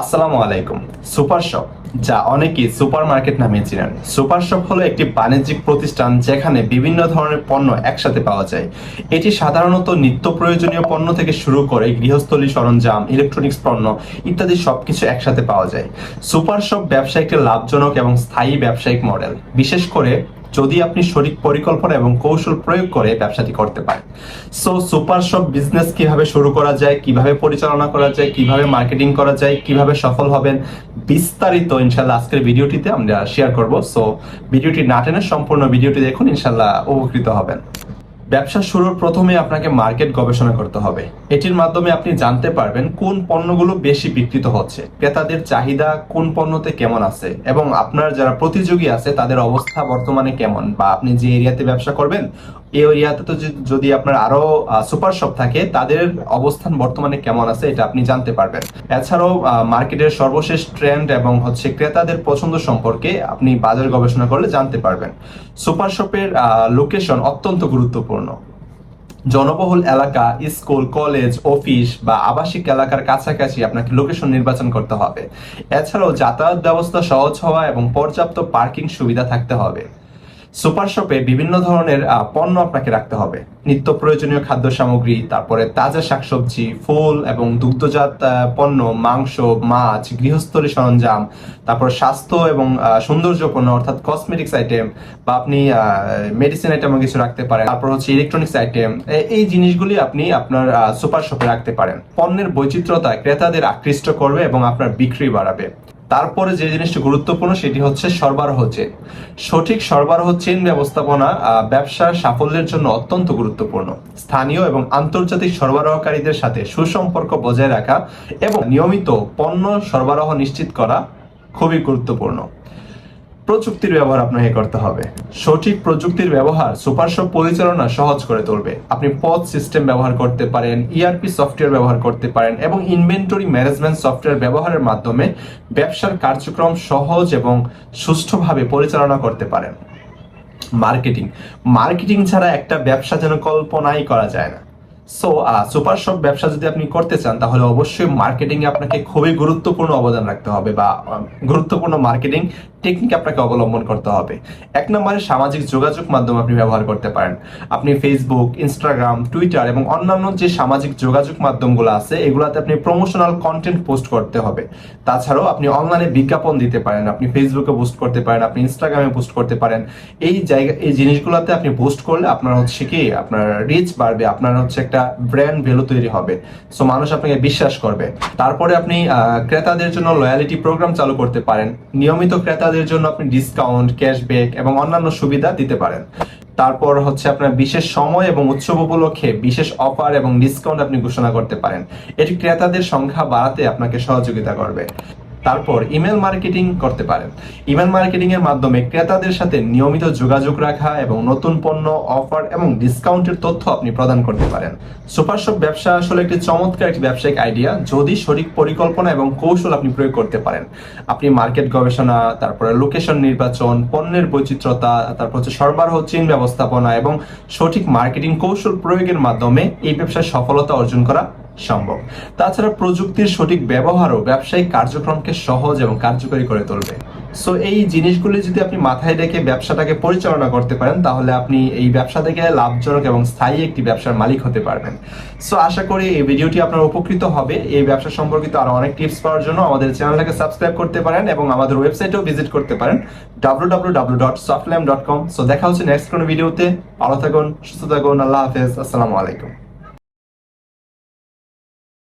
আসসালামু আলাইকুম। Super shop, যা অনেকেই সুপার মার্কেট নামে চিনেন। সুপার শপ হলো একটি বাণিজ্যিক প্রতিষ্ঠান যেখানে বিভিন্ন ধরনের পণ্য একসাথে পাওয়া যায়। এটি সাধারণত নিত্য প্রয়োজনীয় পণ্য থেকে শুরু করে গৃহস্থলী সরঞ্জাম ইলেকট্রনিক্স পণ্য ইত্যাদি সবকিছু একসাথে পাওয়া যায়। সুপার শপ ব্যবসা একটি লাভজনক এবং স্থায়ী ব্যবসায়িক মডেল। বিশেষ করে যদি আপনি সঠিক পরিকল্পনা এবং কৌশল প্রয়োগ করে ব্যবসাটি করতে পারেন। সো সুপার শপ বিজনেস কীভাবে শুরু করা যায়, কীভাবে পরিচালনা করা যায়, কীভাবে মার্কেটিং করা যায়, কীভাবে সফল হবেন, বিস্তারিত ইনশাল্লাহ আজকের ভিডিওটিতে আমরা শেয়ার করব। সো ভিডিওটি না টেনে সম্পূর্ণ ভিডিওটি দেখুন, ইনশাল্লাহ উপকৃত হবেন। ব্যবসা শুরুর প্রথমে আপনাকে মার্কেট গবেষণা করতে হবে। এটির মাধ্যমে আপনি জানতে পারবেন কোন পণ্যগুলো বেশি বিকৃত হচ্ছে, ক্রেতাদের চাহিদা কোন পণ্যতে কেমন আছে, এবং আপনার যারা প্রতিযোগী আছে তাদের অবস্থা বর্তমানে কেমন, বা আপনি যে এরিয়াতে ব্যবসা করবেন এই এরিয়াতে তো যদি- আপনার আরও সুপার শপ থাকে, তাদের অবস্থান বর্তমানে কেমন আছে এটা আপনি জানতে পারবেন। এছাড়াও মার্কেটের সর্বশেষ ট্রেন্ড এবং হচ্ছে ক্রেতাদের পছন্দ সম্পর্কে আপনি বাজার গবেষণা করলে জানতে পারবেন। সুপার শপের লোকেশন অত্যন্ত গুরুত্বপূর্ণ। জনবহুল এলাকা, স্কুল, কলেজ অফিস বা আবাসিক এলাকার কাছাকাছি আপনাকে লোকেশন নির্বাচন করতে হবে। এছাড়াও যাতায়াত ব্যবস্থা সহজ হওয়া এবং পর্যাপ্ত পার্কিং সুবিধা থাকতে হবে। সুপার শপে বিভিন্ন ধরনের পণ্য আপনাকে রাখতে হবে। নিত্য প্রয়োজনীয় খাদ্য সামগ্রী, তারপরে তাজা শাকসবজি, ফুল এবং দুগ্ধজাত পণ্য, মাংস, মাছ, গৃহস্থলী সরঞ্জাম, তারপর স্বাস্থ্য এবং সৌন্দর্য পণ্য অর্থাৎ কসমেটিক্স আইটেম বা আপনি মেডিসিন আইটেম কিছু রাখতে পারেন। তারপর হচ্ছে ইলেকট্রনিক্স আইটেম এই জিনিসগুলি আপনি আপনার সুপার শপে রাখতে পারেন। পণ্যের বৈচিত্র্যতা ক্রেতাদের আকৃষ্ট করবে এবং আপনার বিক্রি বাড়াবে। তারপরে যে জিনিসটা গুরুত্বপূর্ণ সেটি হচ্ছে সরবরাহ চেন। সঠিক সরবরাহ চেন ব্যবস্থাপনা ব্যবসার সাফল্যের জন্য অত্যন্ত গুরুত্বপূর্ণ। স্থানীয় এবং আন্তর্জাতিক সরবরাহকারীদের সাথে সুসম্পর্ক বজায় রাখা এবং নিয়মিত পণ্য সরবরাহ নিশ্চিত করা খুবই গুরুত্বপূর্ণ। প্রযুক্তির ব্যবহার আপনাকে করতে হবে। সঠিক প্রযুক্তির ব্যবহার সুপার শপ পরিচালনা সহজ করে তুলবে। আপনি পথ সিস্টেম ব্যবহার করতে পারেন ইআরপি সফটওয়্যার ব্যবহার করতে পারেন এবং ইনভেন্টরি ম্যানেজমেন্ট সফটওয়্যার ব্যবহারের মাধ্যমে ব্যবসার কার্যক্রম সহজ এবং সুষ্ঠুভাবে পরিচালনা করতে পারেন। মার্কেটিং মার্কেটিং ছাড়া একটা ব্যবসা যেন কল্পনাই করা যায় না। সো সুপার শপ ব্যবসা যদি আপনি করতে চান, তাহলে অবশ্যই মার্কেটিং এ আপনাকে খুবই গুরুত্বপূর্ণ অবদান রাখতে হবে বা গুরুত্বপূর্ণ মার্কেটিং টেকনিক আপনাকে অবলম্বন করতে হবে। এক নম্বরে সামাজিক যোগাযোগ মাধ্যম আপনি ব্যবহার করতে পারেন। আপনি ফেসবুক ইনস্টাগ্রাম টুইটার এবং অন্যান্য যে সামাজিক যোগাযোগ মাধ্যমগুলো আছে, এগুলাতে আপনি প্রমোশনাল কন্টেন্ট পোস্ট করতে হবে। তাছাড়াও আপনি অনলাইনে বিজ্ঞাপন দিতে পারেন, আপনি ফেসবুকে পোস্ট করতে পারেন, আপনি ইনস্টাগ্রামে পোস্ট করতে পারেন। এই জায়গা, এই জিনিসগুলোতে আপনি পোস্ট করলে আপনার হচ্ছে কি, আপনার রিচ বাড়বে, আপনার হচ্ছে একটা ব্র্যান্ড ভ্যালু তৈরি হবে। সো মানুষ আপনাকে বিশ্বাস করবে। তারপরে আপনি ক্রেতাদের জন্য লয়ালিটি প্রোগ্রাম চালু করতে পারেন। নিয়মিত ক্রেতাদের জন্য আপনি ডিসকাউন্ট ক্যাশব্যাক এবং অন্যান্য সুবিধা দিতে পারেন। তারপর হচ্ছে আপনার বিশেষ সময় এবং উৎসব উপলক্ষে বিশেষ অফার এবং ডিসকাউন্ট আপনি ঘোষণা করতে পারেন। এটি ক্রেতাদের সংখ্যা বাড়াতে আপনাকে সহযোগিতা করবে। তারপর ইমেল মার্কেটিং করতে পারেন। ইমেল মার্কেটিং এর মাধ্যমে ক্রেতাদের সাথে নিয়মিত যোগাযোগ রাখা এবং নতুন পণ্য, অফার এবং ডিসকাউন্টের তথ্য আপনি প্রদান করতে পারেন। সুপার শপ ব্যবসা আসলে একটি চমৎকার একটি ব্যবসায়িক আইডিয়া, যদি সঠিক পরিকল্পনা এবং কৌশল আপনি প্রয়োগ করতে পারেন। আপনি মার্কেট গবেষণা, তারপরে লোকেশন নির্বাচন, পণ্যের বৈচিত্র্যতা, তারপর হচ্ছে সরবরাহ, চেন ব্যবস্থাপনা এবং সঠিক মার্কেটিং কৌশল প্রয়োগের মাধ্যমে এই ব্যবসায় সফলতা অর্জন করা সম্ভব। তাছাড়া প্রযুক্তির সঠিক ব্যবহারও ব্যবসায়িক কার্যক্রমকে সহজ এবং কার্যকরী করে তুলবে। সো এই জিনিসগুলি যদি আপনি মাথায় রেখে ব্যবসাটাকে পরিচালনা করতে পারেন, তাহলে আপনি এই ব্যবসা থেকে লাভজনক এবং স্থায়ী একটি ব্যবসার মালিক হতে পারবেন। সো আশা করি এই ভিডিওটি আপনার উপকৃত হবে। এই ব্যবসা সম্পর্কিত আরও অনেক টিপস পাওয়ার জন্য আমাদের চ্যানেলটাকে সাবস্ক্রাইব করতে পারেন এবং আমাদের ওয়েবসাইটেও ভিজিট করতে পারেন www.softlam.com সো দেখা হচ্ছে নেক্সট কোনো ভিডিওতে। ভালো থাকুন, সুস্থ থাকুন, আল্লাহ হাফেজ, আসসালামু আলাইকুম।